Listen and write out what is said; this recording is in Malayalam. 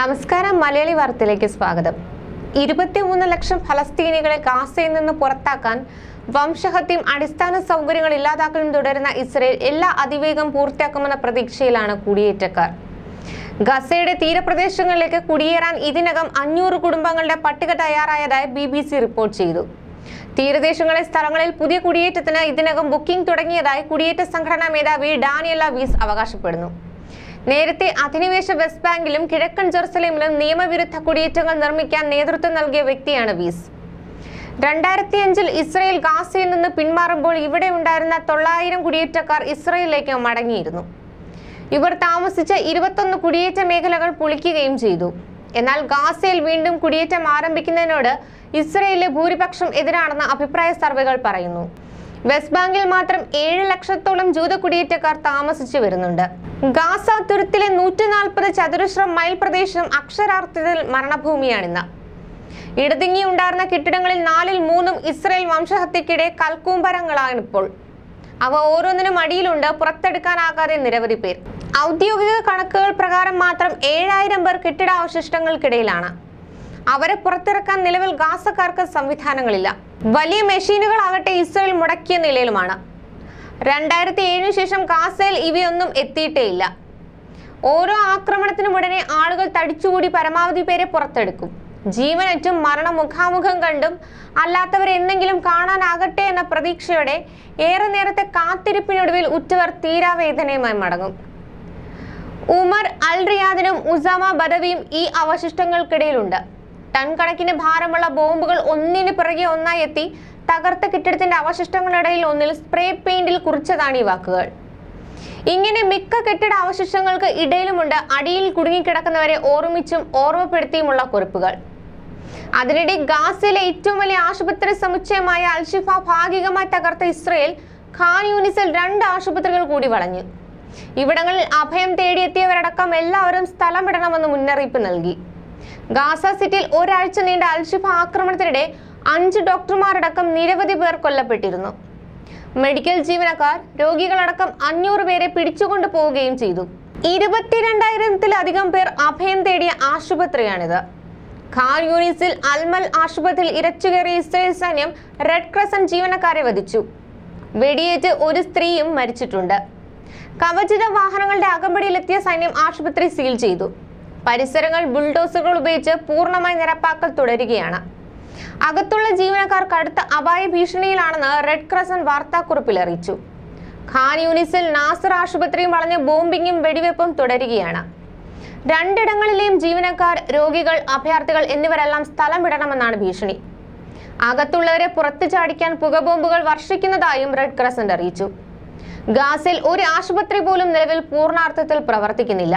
നമസ്കാരം മലയാളി വാർത്തയിലേക്ക് സ്വാഗതം. ഇരുപത്തിമൂന്ന് ലക്ഷം ഫലസ്തീനികളെ ഗാസയിൽ നിന്ന് പുറത്താക്കാൻ വംശഹത്യയും അടിസ്ഥാന സൗകര്യങ്ങൾ ഇല്ലാതാക്കലും തുടരുന്ന ഇസ്രയേൽ എല്ലാ അതിവേഗം പൂർത്തിയാക്കുമെന്ന പ്രതീക്ഷയിലാണ് കുടിയേറ്റക്കാർ. ഗസയുടെ തീരപ്രദേശങ്ങളിലേക്ക് കുടിയേറാൻ ഇതിനകം അഞ്ഞൂറ് കുടുംബങ്ങളുടെ പട്ടിക തയ്യാറായതായി ബി ബി സി റിപ്പോർട്ട് ചെയ്തു. തീരദേശങ്ങളിലെ സ്ഥലങ്ങളിൽ പുതിയ കുടിയേറ്റത്തിന് ഇതിനകം ബുക്കിംഗ് തുടങ്ങിയതായി കുടിയേറ്റ സംഘടനാ മേധാവി ഡാനിയല വീസ് അവകാശപ്പെടുന്നു. നേരത്തെ അധിനിവേശ വെസ്റ്റ് ബാങ്കിലും കിഴക്കൻ ജെറുസലേമിലും നിയമവിരുദ്ധ കുടിയേറ്റങ്ങൾ നിർമ്മിക്കാൻ നേതൃത്വം നൽകിയ വ്യക്തിയാണ് വീസ്. രണ്ടായിരത്തി അഞ്ചിൽ ഇസ്രയേൽ ഗാസയിൽ നിന്ന് പിന്മാറുമ്പോൾ ഇവിടെ ഉണ്ടായിരുന്ന തൊള്ളായിരം കുടിയേറ്റക്കാർ ഇസ്രയേലിലേക്ക് മടങ്ങിയിരുന്നു. ഇവർ താമസിച്ച ഇരുപത്തൊന്ന് കുടിയേറ്റ മേഖലകൾ പൊളിക്കുകയും ചെയ്തു. എന്നാൽ ഗാസയിൽ വീണ്ടും കുടിയേറ്റം ആരംഭിക്കുന്നതിനോട് ഇസ്രയേലിലെ ഭൂരിപക്ഷം എതിരാണെന്ന് അഭിപ്രായ സർവേകൾ പറയുന്നു. വെസ്റ്റ് ബാങ്കിൽ മാത്രം ഏഴ് ലക്ഷത്തോളം ജൂത കുടിയേറ്റക്കാർ താമസിച്ചു വരുന്നുണ്ട്. ഗാസ തുരുത്തിലെ നൂറ്റി നാൽപ്പത് ചതുരശ്ര മൈൽ പ്രദേശം അക്ഷരാർത്ഥത്തിൽ മരണഭൂമിയാണിന്ന്. ഇടതിങ്ങി ഉണ്ടായിരുന്ന കെട്ടിടങ്ങളിൽ നാലിൽ മൂന്നും ഇസ്രയേൽ വംശഹത്യക്കിടെ കൽക്കൂമ്പരങ്ങളാണിപ്പോൾ അവ ഓരോന്നിനും അടിയിലുണ്ട് പുറത്തെടുക്കാനാകാതെ നിരവധി പേർ. ഔദ്യോഗിക കണക്കുകൾ പ്രകാരം മാത്രം ഏഴായിരം പേർ കെട്ടിടാവശിഷ്ടങ്ങൾക്കിടയിലാണ്. അവരെ പുറത്തിറക്കാൻ നിലവിൽ ഗാസക്കാർക്ക് സംവിധാനങ്ങളില്ല. വലിയ മെഷീനുകൾ മെഷീനുകളാകട്ടെ ഇസ്രയേൽ മുടക്കിയ നിലയിലുമാണ്. രണ്ടായിരത്തി ഏഴിന് ശേഷം ഗാസയിൽ ഇവയൊന്നും എത്തിയിട്ടേയില്ല. ഓരോ ആക്രമണത്തിനും ഉടനെ ആളുകൾ തടിച്ചുകൂടി പരമാവധി പേരെ പുറത്തെടുക്കും. ജീവനറ്റും മരണം മുഖാമുഖം കണ്ടും അല്ലാത്തവരെ എന്തെങ്കിലും കാണാനാകട്ടെ എന്ന പ്രതീക്ഷയോടെ ഏറെ നേരത്തെ കാത്തിരിപ്പിനൊടുവിൽ ഉറ്റവർ തീരാവേദനയുമായി മടങ്ങും. ഉമർ അൽ റിയാദിനും ഉസാമ ബദവിയും ഈ അവശിഷ്ടങ്ങൾക്കിടയിലുണ്ട്. ടൺ കണക്കിന് ഭാരമുള്ള ബോംബുകൾ ഒന്നിന് പിറകെ ഒന്നായി എത്തി തകർത്ത കെട്ടിടത്തിന്റെ അവശിഷ്ടങ്ങളിടയിൽ ഒന്നിൽ സ്പ്രേ പെയിന്റിൽ കുറിച്ചതാണ് ഈ വാക്കുകൾ. ഇങ്ങനെ മിക്ക കെട്ടിട അവശിഷ്ടങ്ങൾക്ക് ഇടയിലുമുണ്ട് അടിയിൽ കുടുങ്ങിക്കിടക്കുന്നവരെ ഓർമ്മിച്ചും ഓർമ്മപ്പെടുത്തിയുമുള്ള കുറിപ്പുകൾ. അതിനിടെ ഗാസയിലെ ഏറ്റവും വലിയ ആശുപത്രി സമുച്ചയമായ അൽഷിഫ ഭാഗികമായി തകർത്ത ഇസ്രയേൽ ഖാൻ യൂണിസിൽ രണ്ട് ആശുപത്രികൾ കൂടി വളഞ്ഞു. ഇവിടങ്ങളിൽ അഭയം തേടിയെത്തിയവരടക്കം എല്ലാവരും സ്ഥലം വിടണമെന്ന് മുന്നറിയിപ്പ് നൽകി. ഗാസ സിറ്റിയിൽ ഒരാഴ്ച നീണ്ട അൽഷിഫ ആക്രമണത്തിനിടെ അഞ്ച് ഡോക്ടർമാരടക്കം നിരവധി പേർ കൊല്ലപ്പെട്ടിരുന്നു. മെഡിക്കൽ ജീവനക്കാർ രോഗികളടക്കം അഞ്ഞൂറ് പേരെ പിടിച്ചുകൊണ്ടു പോവുകയും ചെയ്തു. ഇരുപത്തിരണ്ടായിരത്തിലധികം പേർ അഭയം തേടിയ ആശുപത്രിയാണിത്. ഖാൻ യൂണിസിൽ അൽമൽ ആശുപത്രിയിൽ ഇരച്ചുകയറിയ ഇസ്രയേൽ സൈന്യം റെഡ് ക്രസന്റ് ജീവനക്കാരെ വധിച്ചു. വെടിയേറ്റ് ഒരു സ്ത്രീയും മരിച്ചിട്ടുണ്ട്. കവചിത വാഹനങ്ങളുടെ അകമ്പടിയിലെത്തിയ സൈന്യം ആശുപത്രി സീൽ ചെയ്തു. പരിസരങ്ങൾ ബുൾഡോസുകൾ ഉപയോഗിച്ച് പൂർണമായി നിരപ്പാക്കൽ തുടരുകയാണ്. അകത്തുള്ള ജീവനക്കാർ കടുത്ത അപായ ഭീഷണിയിലാണെന്ന് റെഡ് ക്രസന്റ് വാർത്താക്കുറിപ്പിൽ അറിയിച്ചു. ഖാൻ യൂണിസിൽ നാസർ ആശുപത്രിയും വളഞ്ഞ ബോംബിങ്ങും വെടിവെപ്പും തുടരുകയാണ്. രണ്ടിടങ്ങളിലെയും ജീവനക്കാർ രോഗികൾ അഭയാർത്ഥികൾ എന്നിവരെല്ലാം സ്ഥലം വിടണമെന്നാണ് ഭീഷണി. അകത്തുള്ളവരെ പുറത്തു ചാടിക്കാൻ പുകബോംബുകൾ വർഷിക്കുന്നതായും റെഡ് ക്രസന്റ് അറിയിച്ചു. ഗാസിൽ ഒരു ആശുപത്രി പോലും നിലവിൽ പൂർണാർത്ഥത്തിൽ പ്രവർത്തിക്കുന്നില്ല.